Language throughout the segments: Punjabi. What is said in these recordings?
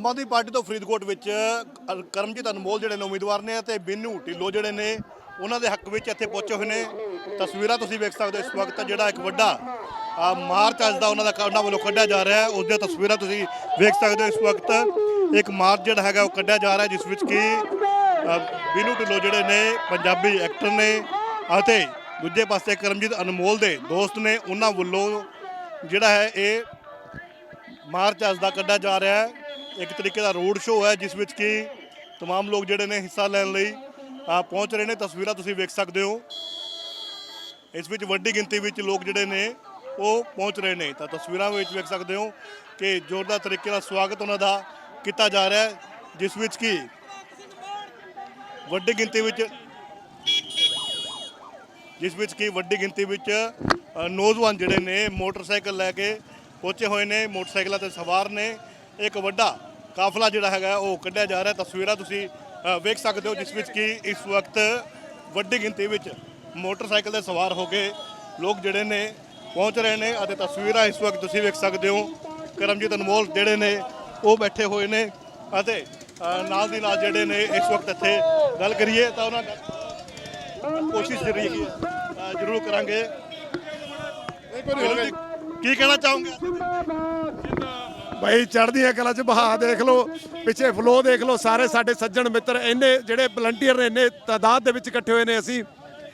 ਆਮ ਆਦਮੀ ਪਾਰਟੀ ਤੋਂ ਫਰੀਦਕੋਟ ਵਿੱਚ ਕਰਮਜੀਤ ਅਨਮੋਲ ਜਿਹੜੇ ਨੇ ਉਮੀਦਵਾਰ ਨੇ ਤੇ ਬਿੰਨੂ ਢਿੱਲੋਂ ਜਿਹੜੇ ਨੇ ਉਹਨਾਂ ਦੇ ਹੱਕ ਵਿੱਚ ਇੱਥੇ ਪਹੁੰਚੇ ਹੋਏ ਨੇ। ਤਸਵੀਰਾਂ ਤੁਸੀਂ ਵੇਖ ਸਕਦੇ ਹੋ ਇਸ ਵਕਤ ਜਿਹੜਾ ਇੱਕ ਵੱਡਾ ਮਾਰਚ ਅੱਜ ਦਾ ਉਹਨਾਂ ਦਾ ਉਹਨਾਂ ਵੱਲੋਂ ਕੱਢਿਆ ਜਾ ਰਿਹਾ ਹੈ। ਉਸ ਦੀਆਂ ਤਸਵੀਰਾਂ ਤੁਸੀਂ ਵੇਖ ਸਕਦੇ ਹੋ ਇਸ ਵਕਤ। ਇੱਕ ਮਾਰਚ ਜਿਹੜਾ ਹੈਗਾ ਉਹ ਕੱਢਿਆ ਜਾ ਰਿਹਾ ਜਿਸ ਵਿੱਚ ਕਿ ਅ, ਬਿੰਨੂ ਢਿੱਲੋਂ ਜਿਹੜੇ ਨੇ ਪੰਜਾਬੀ ਐਕਟਰ ਨੇ ਅਤੇ ਦੂਜੇ ਪਾਸੇ ਕਰਮਜੀਤ ਅਨਮੋਲ ਦੇ ਦੋਸਤ ਨੇ ਉਹਨਾਂ ਵੱਲੋਂ ਜਿਹੜਾ ਹੈ ਇਹ ਮਾਰਚ ਅੱਜ ਦਾ ਕੱਢਿਆ ਜਾ ਰਿਹਾ ਹੈ। ਇੱਕ ਤਰੀਕੇ ਦਾ ਰੋਡ ਸ਼ੋਅ ਹੈ ਜਿਸ ਵਿੱਚ ਕਿ तमाम ਲੋਕ ਜਿਹੜੇ ਨੇ ਹਿੱਸਾ ਲੈਣ ਲਈ ਆ ਪਹੁੰਚ ਰਹੇ ਨੇ ਤਸਵੀਰਾਂ ਤੁਸੀਂ ਵੇਖ ਸਕਦੇ ਹੋ ਇਸ ਵਿੱਚ ਵੱਡੀ ਗਿਣਤੀ ਵਿੱਚ ਲੋਕ ਜਿਹੜੇ ਨੇ ਉਹ ਪਹੁੰਚ ਰਹੇ ਨੇ ਤਾਂ ਤਸਵੀਰਾਂ ਵਿੱਚ ਵੇਖ ਸਕਦੇ ਹੋ ਕਿ ਜ਼ੋਰਦਾਰ ਤਰੀਕੇ ਨਾਲ ਸਵਾਗਤ ਉਹਨਾਂ ਦਾ ਕੀਤਾ ਜਾ ਰਿਹਾ ਹੈ ਜਿਸ ਵਿੱਚ ਕਿ ਵੱਡੀ ਗਿਣਤੀ ਵਿੱਚ ਜਿਸ ਵਿੱਚ ਕਿ ਵੱਡੀ ਗਿਣਤੀ ਵਿੱਚ ਅ, ਨੌਜਵਾਨ ਜਿਹੜੇ ਨੇ ਮੋਟਰਸਾਈਕਲ ਲੈ ਕੇ ਪਹੁੰਚੇ ਹੋਏ ਨੇ ਮੋਟਰਸਾਈਕਲਾਂ ਤੇ ਸਵਾਰ ਨੇ ਇੱਕ ਵੱਡਾ ਕਾਫਲਾ ਜਿਹੜਾ ਹੈਗਾ ਉਹ ਕੱਢਿਆ ਜਾ ਰਿਹਾ ਤਸਵੀਰਾਂ ਤੁਸੀਂ ਵੇਖ ਸਕਦੇ ਹੋ ਜਿਸ ਵਿੱਚ ਕਿ ਇਸ ਵਕਤ ਵੱਡੀ ਗਿਣਤੀ ਵਿੱਚ ਮੋਟਰਸਾਈਕਲ ਤੇ ਸਵਾਰ ਹੋ ਕੇ ਲੋਕ ਜਿਹੜੇ ਨੇ ਪਹੁੰਚ ਰਹੇ ਨੇ ਅਤੇ ਤਸਵੀਰਾਂ ਇਸ ਵਕਤ ਤੁਸੀਂ ਵੇਖ ਸਕਦੇ ਹੋ। ਕਰਮਜੀਤ ਅਨਮੋਲ ਜਿਹੜੇ ਨੇ ਉਹ ਬੈਠੇ ਹੋਏ ਨੇ ਅਤੇ ਨਾਲ ਦੀ ਨਾਲ ਜਿਹੜੇ ਨੇ ਇਸ ਵਕਤ ਇੱਥੇ ਗੱਲ ਕਰੀਏ ਤਾਂ ਉਹਨਾਂ ਨਾਲ ਕੋਸ਼ਿਸ਼ ਜਿਹੜੀ ਹੈ, ਜ਼ਰੂਰ ਕਰਾਂਗੇ। ਕੀ ਕਹਿਣਾ ਚਾਹੋਗੇ? ਭਾਈ ਚੜ੍ਹਦੀਆਂ ਕਲਾ ਚ ਬਹਾ ਦੇਖ ਲਓ, ਪਿੱਛੇ ਫਲੋ ਦੇਖ ਲਓ, ਸਾਰੇ ਸਾਡੇ ਸੱਜਣ ਮਿੱਤਰ ਇੰਨੇ ਜਿਹੜੇ ਵਲੰਟੀਅਰ ਨੇ, ਇੰਨੇ ਤਾਦਾਦ ਦੇ ਵਿੱਚ ਇਕੱਠੇ ਹੋਏ ਨੇ ਅਸੀਂ।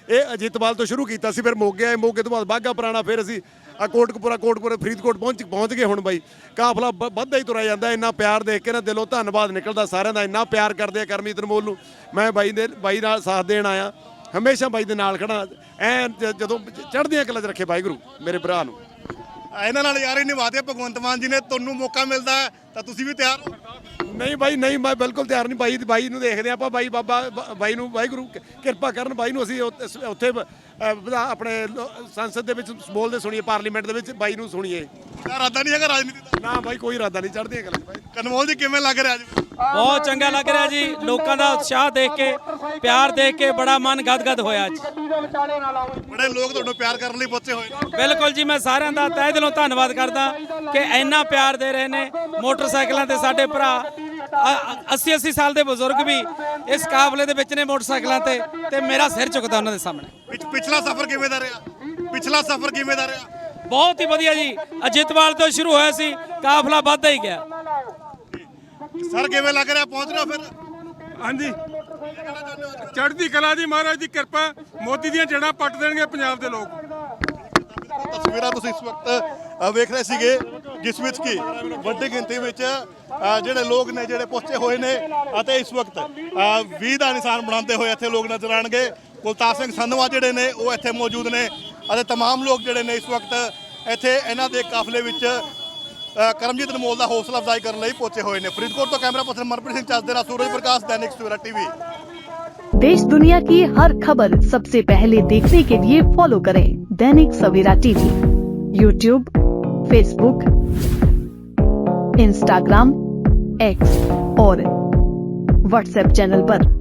ਇਹ ਅਜੀਤਵਾਲ ਤੋਂ ਸ਼ੁਰੂ ਕੀਤਾ ਸੀ, ਫਿਰ ਮੋਗੇ ਆਏ, ਮੋਗੇ ਤੋਂ ਬਾਅਦ ਬਾਗਾ ਪੁਰਾਣਾ, ਫਿਰ ਅਸੀਂ ਆ ਕੋਟਕਪੁਰਾ ਕੋਟਕਪੁਰਾ, ਫਰੀਦਕੋਟ ਪਹੁੰਚ ਪਹੁੰਚ ਗਏ ਹੁਣ ਬਾਈ। ਕਾਫਲਾ ਵ- ਵੱਧਦਾ ਹੀ ਤੁਰਿਆ ਜਾਂਦਾ, ਇੰਨਾ ਪਿਆਰ ਦੇਖ ਕੇ ਨਾ ਦਿਲੋਂ ਧੰਨਵਾਦ ਨਿਕਲਦਾ ਸਾਰਿਆਂ ਦਾ, ਇੰਨਾ ਪਿਆਰ ਕਰਦੇ ਆ ਕਰਮਜੀਤ ਅਨਮੋਲ ਨੂੰ। ਮੈਂ ਬਾਈ ਦੇ, ਬਾਈ ਨਾਲ ਸਾਥ ਦੇਣ ਆਇਆ, ਹਮੇਸ਼ਾ ਬਾਈ ਦੇ ਨਾਲ ਖੜਾ ਐ ਜਦੋਂ ਚੜ੍ਹਦੀਆਂ ਕਲਾ ਚ ਰੱਖੇ ਵਾਹਿਗੁਰੂ, ਮੇਰੇ ਭਰਾ ਨੂੰ। ਇਹਨਾਂ ਨਾਲ ਯਾਰੀ ਨਿਭਾਦੇ ਭਗਵੰਤ ਮਾਨ ਜੀ ਨੇ ਤੁਹਾਨੂੰ ਮੌਕਾ ਮਿਲਦਾ ਹੈ ਤਾਂ ਤੁਸੀਂ ਵੀ ਤਿਆਰ ਹੋ। ਨਹੀਂ ਬਾਈ ਨਹੀਂ ਮੈਂ ਬਿਲਕੁਲ ਤਿਆਰ ਨਹੀਂ। ਬਾਈ ਬਾਈ ਨੂੰ ਦੇਖਦੇ ਆਪਾਂ। ਬਾਈ ਬਾਬਾ ਬਾਈ ਨੂੰ ਵਾਹਿਗੁਰੂ ਕਿਰਪਾ ਕਰਨ ਬਾਈ ਨੂੰ ਅਸੀਂ ਉੱਥੇ- ਆਪਣੇ ਸੰਸਦ ਦੇ ਵਿੱਚ ਬੋਲਦੇ ਸੁਣੀਏ ਪਾਰਲੀਮੈਂਟ ਦੇ ਵਿੱਚ ਬਾਈ ਨੂੰ ਸੁਣੀਏ। ਇਰਾਦਾ ਨਹੀਂ ਹੈਗਾ ਰਾਜਨੀਤੀ ਦਾ। ਨਾ ਬਾਈ ਕੋਈ ਇਰਾਦਾ ਨਹੀਂ ਚੜ੍ਹਦੀਆਂ ਕਲਾ ਬਾਈ। ਕਨਮੋਲ ਜੀ ਕਿਵੇਂ ਲੱਗ ਰਿਹਾ ਅੱਜ? ਬਹੁਤ ਚੰਗਾ ਲੱਗ ਰਿਹਾ ਜੀ। ਲੋਕਾਂ ਦਾ ਉਤਸ਼ਾਹ ਦੇਖ ਕੇ ਪਿਆਰ ਦੇਖ ਕੇ ਬੜਾ ਮਨ ਗਦਗਦ ਹੋਇਆ ਅੱਜ ਬੜੇ ਲੋਕ ਤੁਹਾਨੂੰ ਪਿਆਰ ਕਰਨ ਲਈ ਪਹੁੰਚੇ ਹੋਏ ਨੇ। ਬਿਲਕੁਲ ਜੀ ਮੈਂ ਸਾਰਿਆਂ ਦਾ ਤਹਿ ਦਿਲੋਂ ਧੰਨਵਾਦ ਕਰਦਾ ਕਿ ਇੰਨਾ ਪਿਆਰ ਦੇ ਰਹੇ ਨੇ ਮੋਟਰਸਾਈਕਲਾਂ ਤੇ ਸਾਡੇ ਭਰਾ। 80 80 ਸਾਲ ਦੇ ਬਜ਼ੁਰਗ ਵੀ ਇਸ ਕਾਫਲੇ ਦੇ ਵਿੱਚ ਨੇ ਮੋਟਰਸਾਈਕਲਾਂ ਤੇ ਤੇ ਮੇਰਾ ਸਿਰ ਝੁਕਦਾ ਉਹਨਾਂ ਦੇ ਸਾਹਮਣੇ। ਪਿਛ- ਪਿਛਲਾ ਸਫ਼ਰ ਕਿਵੇਂ ਦਾ ਰਿਹਾ? ਪਿਛਲਾ ਸਫ਼ਰ ਕਿਵੇਂ ਦਾ ਰਿਹਾ? ਬਹੁਤ ਹੀ ਵਧੀਆ ਜੀ। ਅਜਿਤਵਾਲ ਤੋਂ ਸ਼ੁਰੂ ਹੋਇਆ ਸੀ ਕਾਫਲਾ ਵੱਧਦਾ ਹੀ ਗਿਆ। ਸਰ ਕਿਵੇਂ ਲੱਗ ਰਿਹਾ ਪਹੁੰਚ ਰਹੇ ਹੋ ਫਿਰ ਹਾਂਜੀ ਚੜ੍ਹਦੀ ਕਲਾ ਦੀ ਮਹਾਰਾਜ ਦੀ ਕਿਰਪਾ ਮੋਦੀ ਦੀਆਂ ਜੜਾਂ ਪੱਟ ਦੇਣਗੇ ਪੰਜਾਬ ਦੇ ਲੋਕ ਤਸਵੀਰਾਂ ਤੁਸੀਂ ਇਸ ਵਕਤ ਅ, ਵੇਖ ਰਹੇ ਸੀਗੇ ਜਿਸ ਵਿੱਚ ਕੀ ਵੱਡੀ ਗਿਣਤੀ ਵਿੱਚ ਅ, ਜਿਹੜੇ ਲੋਕ ਨੇ ਜਿਹੜੇ ਪਹੁੰਚੇ ਹੋਏ ਨੇ ਅਤੇ ਇਸ ਵਕਤ 20 ਦਾ ਨਿਸ਼ਾਨ ਬਣਾਉਂਦੇ ਹੋਏ ਇੱਥੇ ਲੋਕ ਨਜ਼ਰ ਆਣਗੇ ਕੁਲਤਾਰ ਸਿੰਘ ਸੰਧਵਾ ਜਿਹੜੇ ਨੇ ਉਹ ਇੱਥੇ ਮੌਜੂਦ ਨੇ ਅਤੇ तमाम ਲੋਕ ਜਿਹੜੇ ਨੇ ਇਸ ਵਕਤ ਇੱਥੇ ਇਹਨਾਂ ਦੇ ਕਾਫਲੇ ਵਿੱਚ ਅ, ਕਰਮਜੀਤ ਅਨਮੋਲ ਦਾ ਹੌਸਲਾ ਅਫਜ਼ਾਈ ਕਰਨ ਲਈ ਪਹੁੰਚੇ ਹੋਏ ਨੇ ਫਰੀਦਕੋਟ ਤੋਂ ਕੈਮਰਾ ਪਰਸਨ ਮਨਪ੍ਰੀਤ ਸਿੰਘ ਚੱਜ ਦੇ ਨਾਲ ਸੂਰਜ ਪ੍ਰਕਾਸ਼ ਦੈਨਿਕ ਸਵੇਰਾ ਟੀਵੀ देश दुनिया की हर खबर सबसे पहले देखने के लिए फॉलो करें Dainik Savera TV YouTube Facebook Instagram X और व्हाट्सएप चैनल पर।